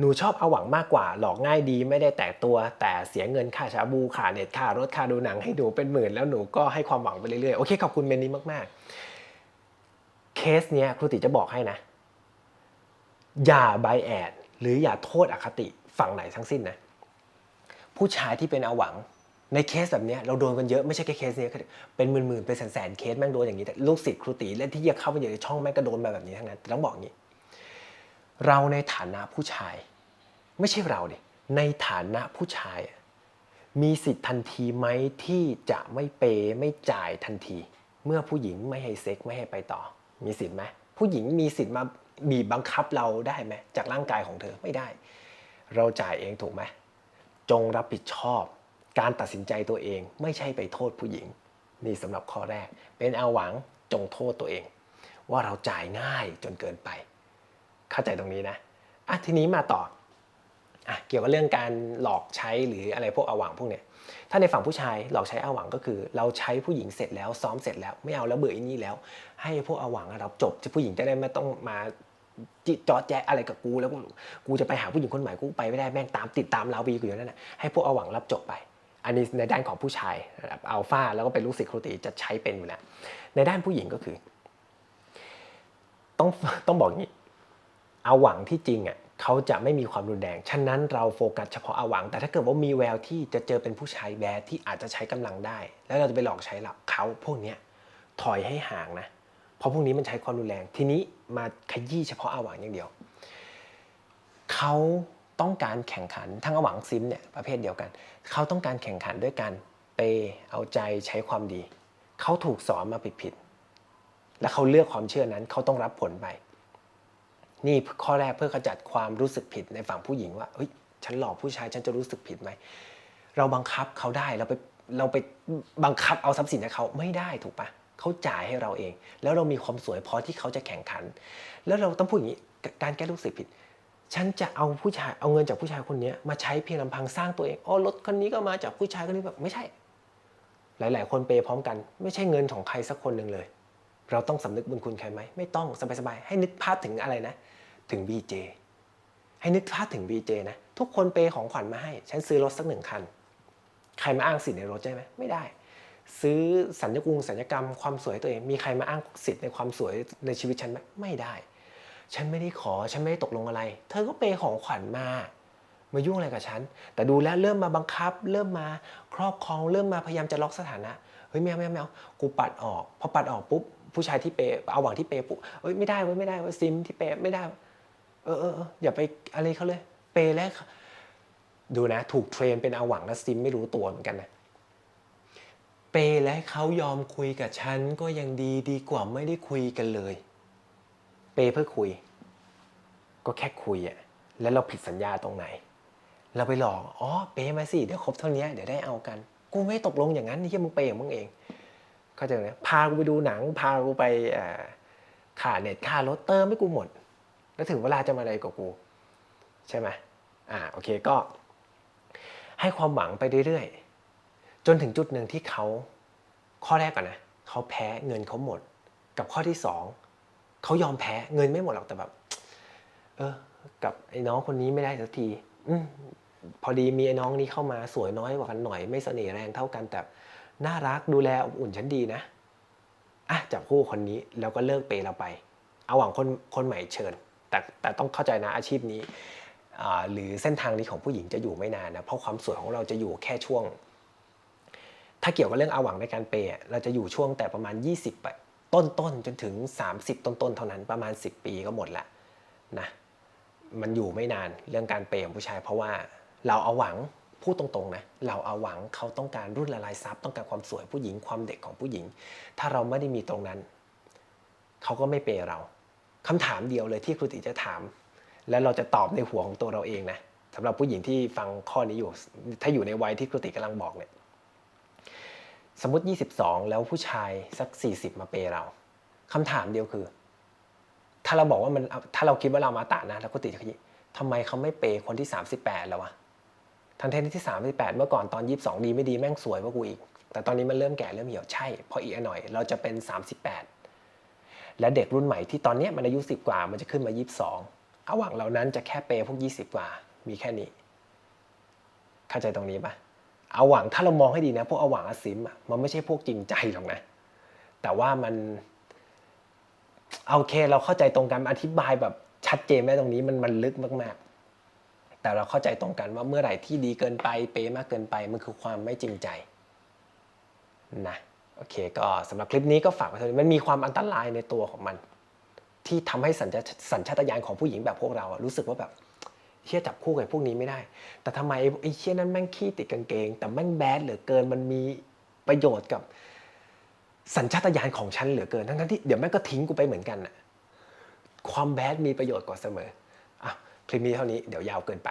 หนูชอบเอาหวังมากกว่า หลอกง่ายดีไม่ได้แตกตัว แต่เสียเงินค่าชาบูค่าเน็ตค่ารถค่าดูหนังให้หนูเป็นหมื่นแล้วหนูก็ให้ความหวังไปเรื่อยๆโอเคขอบคุณเมนนี้มากๆ เคสเนี้ยครูติจะบอกให้นะ อย่าไบแอดหรืออย่าโทษอคติฝั่งไหนทั้งสิ้นนะผู้ชายที่เป็นเอาหวังในเคสแบบเนี้ยเราโดนกันเยอะไม่ใช่แค่เคสเนี้ยเป็นหมื่นๆเป็นแสนๆเคสแม่งโดนอย่างนี้แต่ลูกศิษย์ครูตีและที่จะเข้าไปอยู่ในช่องแม่งก็โดนมาแบบนี้ทั้งนั้นแต่ต้องบอกงี้ เราในฐานะผู้ชาย ไม่ใช่เราดิในฐานะผู้ชาย มีสิทธิ์ทันทีไหมที่จะไม่เปย์ไม่จ่ายทันที เมื่อผู้หญิงไม่ให้เซ็กไม่ให้ไปต่อ มีสิทธิ์ไหมผู้หญิงมีสิทธิ์มาบีบบังคับเราได้ไหมจากร่างกายของเธอไม่ได้ เราจ่ายเองถูกไหมจงรับผิดชอบการตัดสินใจตัวเองไม่ใช่ไปโทษผู้หญิง นี่สำหรับข้อแรก เป็นเอาหวังจงโทษตัวเอง ว่าเราจ่ายง่ายจนเกินไป เข้าใจตรงนี้นะอะทีนี้มาต่อ เกี่ยวกับเรื่องการหลอกใช้หรืออะไรพวกอาหวังพวกเนี้ยถ้าในฝั่งผู้ชายหลอกใช้อาหวังก็คือ เราใช้ผู้หญิงเสร็จแล้วซ้อมเสร็จแล้วไม่เอาแล้วเบื่ออีนี่แล้ว ให้พวกอาหวังเราจบจะผู้หญิงจะได้ไม่ต้องมาจิจอแจ๊อะไรกับกูแล้วกูกูจะไปหาผู้หญิงคนใหม่กูไปไม่ได้แม่งตามติดตามเราวีกูอยู่นั่นแหละให้พวกอาหวังรับจบไป อันนี้ในด้านของผู้ชายระดับอัลฟาแล้วก็เป็นลูกศิษย์ครูตีจะใช้เป็นอยู่แล้วในด้านผู้หญิงก็คือ ต้องต้องบอกงี้เอาหวังที่จริงอะ เขาจะไม่มีความรุนแรง ฉะนั้นเราโฟกัสเฉพาะอาหวัง แต่ถ้าเกิดว่ามีแววที่จะเจอเป็นผู้ชายแบดที่อาจจะใช้กำลังได้ แล้วเราจะไปหลอกใช้หลักเขาพวกนี้ถอยให้ห่างนะ เพราะพวกนี้มันใช้ความรุนแรง ทีนี้มาขยี้เฉพาะอาหวังอย่างเดียว เขาต้องการแข่งขันทั้งอาหวังซิมเนี่ยประเภทเดียวกัน เขาต้องการแข่งขันด้วยการเปย์เอาใจใช้ความดี เขาถูกสอนมาผิดๆและเขาเลือกความเชื่อนั้นเขาต้องรับผลไป นี่ข้อแรกเพื่อขจัดความรู้สึกผิดในฝั่งผู้หญิงว่าเฮ้ยฉันหลอกผู้ชายฉันจะรู้สึกผิดไหมเราบังคับเขาได้เราไปเราไปบังคับเอาทรัพย์สินให้เขาไม่ได้ถูกปะเขาจ่ายให้เราเอง แล้วเรามีความสวยพอที่เขาจะแข่งขัน แล้วเราต้องพูดอย่างนี้การแก้รู้สึกผิด ฉันจะเอาผู้ชายเอาเงินจากผู้ชายคนนี้มาใช้เพียงลำพังสร้างตัวเองอ๋อรถคันนี้ก็มาจากผู้ชายคนนี้แบบไม่ใช่ หลาย ๆ คนเปย์พร้อมกัน ไม่ใช่เงินของใครสักคนหนึ่งเลย เราต้องสำนึกบุญคุณใครไหมไม่ต้องสบายๆให้นึกภาพถึงอะไรนะ ถึง BJ ให้นึกภาพถึง BJ นะ ทุกคนเปย์ของขวัญมาให้ฉันซื้อรถสักหนึ่งคัน ใครมาอ้างสิทธิ์ในรถใช่ไหมไม่ได้ ซื้อสัญญกุงสัญญกรรมความสวยตัวเองมีใครมาอ้างสิทธิ์ในความสวยในชีวิตฉันไหมไม่ได้ ฉันไม่ได้ขอฉันไม่ได้ตกลงอะไร เธอก็เปย์ของขวัญมามายุ่งอะไรกับฉัน แต่ดูแล้วเริ่มมาบังคับ เริ่มมาครอบครอง เริ่มมาพยายามจะล็อกสถานะ เฮ้ยไม่เอาไม่เอาไม่เอากูปัดออก พอปัดออกปุ๊บ ผู้ชายที่เปเอาหวังที่เปปุ๊บเฮ้ยไม่ได้เว้ยไม่ได้เว้ยซิมที่เปไม่ได้เออเอออย่าไปอะไรเขาเลย เปยแล้วดูนะ ถูกเทรนเป็นเอาหวังแล้วซิมไม่รู้ตัวเหมือนกันนะเปยและเขายอมคุยกับฉันก็ยังดีดีกว่าไม่ได้คุยกันเลย เปยเพื่อคุย ก็แค่คุยอะแล้วเราผิดสัญญาตรงไหน เราไปหลอกอ๋อเปมาสิเดี๋ยวครบเท่านี้เดี๋ยวได้เอากัน กูไม่ตกลงอย่างนั้นนี่มึงเปย์ของมึงเอง เข้าใจไหมพากูไปดูหนัง พากูไปอ่าเน็ตค่ารถเติมให้กูหมด แล้วถึงเวลาจะมาอะไรกับกู ใช่ไหมอ่าโอเคก็ ให้ความหวังไปเรื่อยๆ จนถึงจุดหนึ่งที่เขาข้อแรกก่อนนะเขาแพ้เงินเขาหมด กับข้อที่สองเขายอมแพ้เงินไม่หมดหรอกแต่แบบ เออ กับไอ้น้องคนนี้ไม่ได้สักที อืมพอดีมีไอ้น้องนี้เข้ามาสวยน้อยกว่ากันหน่อย ไม่เสน่ห์แรงเท่ากันแต่ น่ารักดูแลอบอุ่นฉันดีนะอะจับคู่คนนี้แล้วก็เลิกเปย์เราไป เอาหวังคนคนใหม่เชิญ แต่แต่ต้องเข้าใจนะอาชีพนี้หรือเส้นทางนี้ของผู้หญิงจะอยู่ไม่นานนะเพราะความสวยของเราจะอยู่แค่ช่วง ถ้าเกี่ยวกับเรื่องอาหวังในการเปย์เราจะอยู่ช่วงแต่ประมาณ 20อะต้นต้นๆจนถึง 30 ต้นต้นๆเท่านั้นประมาณ 10 ปีก็หมดละนะมันอยู่ไม่นานเรื่องการเปย์ของผู้ชาย เพราะว่าเราเอาหวัง พูดตรงๆนะเราเอาหวังเขาต้องการรุ่นละลายทรัพย์ต้องการความสวยผู้หญิงความเด็กของผู้หญิง ถ้าเราไม่ได้มีตรงนั้น เขาก็ไม่เปย์เราคำถามเดียวเลยที่ครูติจะถาม แล้วเราจะตอบในหัวของตัวเราเองนะสำหรับผู้หญิงที่ฟังข้อนี้อยู่ ถ้าอยู่ในวัยที่ครูติกำลังบอกเนี่ยสมมติ 22 แล้วผู้ชายสัก 40 มาเปย์เราคำถามเดียวคือ ถ้าเราบอกว่ามันถ้าเราคิดว่าเรามาตะนะแล้วก็ติดขยี้ทำไมเขาไม่เปย์คนที่ 38 แล้ววะ ทันทีที่ 38 เมื่อก่อนตอน 22 ดีไม่ดีแม่งสวยกว่ากูอีก แต่ตอนนี้มันเริ่มแก่เริ่มเหี่ยวใช่เพราะอีกหน่อยเราจะเป็น 38 และเด็กรุ่นใหม่ที่ตอนนี้มันอายุ 10 กว่ามันจะขึ้นมา 22เอาหวังเหล่านั้นจะแค่เปย์พวก 20 กว่า มีแค่นี้ เข้าใจตรงนี้ปะเอาหวังถ้าเรามองให้ดีนะ พวกเอาหวังอาซิมอะมันไม่ใช่พวกจริงใจหรอกนะ แต่ว่ามันโอเคเราเข้าใจตรงกันอธิบายแบบชัดเจนไหมตรงนี้มันมันลึกมากๆ แต่เราเข้าใจตรงกันว่าเมื่อไหร่ที่ดีเกินไปเปย์มากเกินไปมันคือความไม่จริงใจนะโอเคก็สำหรับคลิปนี้ก็ฝากไว้เท่านี้มันมีความอันตรายในตัวของมัน ที่ทำให้สัญชาสัญชาตญาณของผู้หญิงแบบพวกเราอะรู้สึกว่าแบบเชี่ยจับคู่กับพวกนี้ไม่ได้ แต่ทำไมไอ้เชี่ยนั้นแม่งขี้ติดกางเกง แต่แม่งแบดเหลือเกินมันมีประโยชน์กับสัญชาตญาณของฉันเหลือเกินทั้งที่เดี๋ยวแม่งก็ทิ้งกูไปเหมือนกันน่ะความแบดมีประโยชน์กว่าเสมอ คลิปนี้เท่านี้เดี๋ยวยาวเกินไป